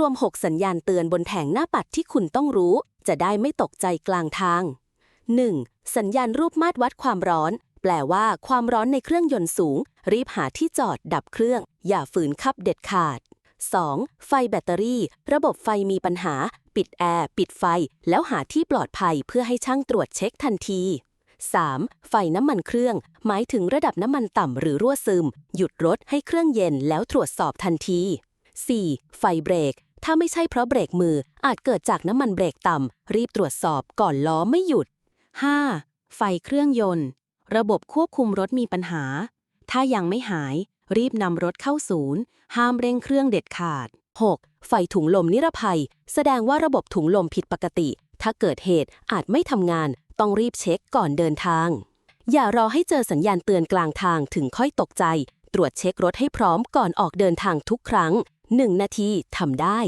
รวม 6 สัญญาณเตือนบนแผงหน้าปัดที่คุณต้องรู้ จะได้ไม่ตกใจกลางทาง 1. สัญญาณรูปมาตรวัดความร้อน แปลว่าความร้อนในเครื่องยนต์สูง รีบหาที่จอดดับเครื่อง อย่าฝืนขับเด็ดขาด 2. ไฟแบตเตอรี่ ระบบไฟมีปัญหา ปิดแอร์ ปิดไฟ แล้วหาที่ปลอดภัยเพื่อให้ช่างตรวจเช็คทันที 3. ไฟน้ำมันเครื่อง หมายถึงระดับน้ำมันต่ำหรือรั่วซึม หยุดรถให้เครื่องเย็นแล้วตรวจสอบทันที 4. ไฟเบรก ถ้าไม่ใช่เพราะเบรกมืออาจเกิดจากน้ำมันเบรกต่ำ รีบตรวจสอบก่อนล้อไม่หยุด 5. ไฟเครื่องยนต์ ระบบควบคุมรถมีปัญหา ถ้ายังไม่หาย รีบนำรถเข้าศูนย์ ห้ามเร่งเครื่องเด็ดขาด 6. ไฟถุงลมนิรภัย แสดงว่าระบบถุงลมผิดปกติ ถ้าเกิดเหตุอาจไม่ทำงาน ต้องรีบเช็คก่อนเดินทาง อย่ารอให้เจอสัญญาณเตือนกลางทางถึงค่อยตกใจ ตรวจเช็ครถให้พร้อมก่อนออกเดินทางทุกครั้ง 1 นาทีทำได้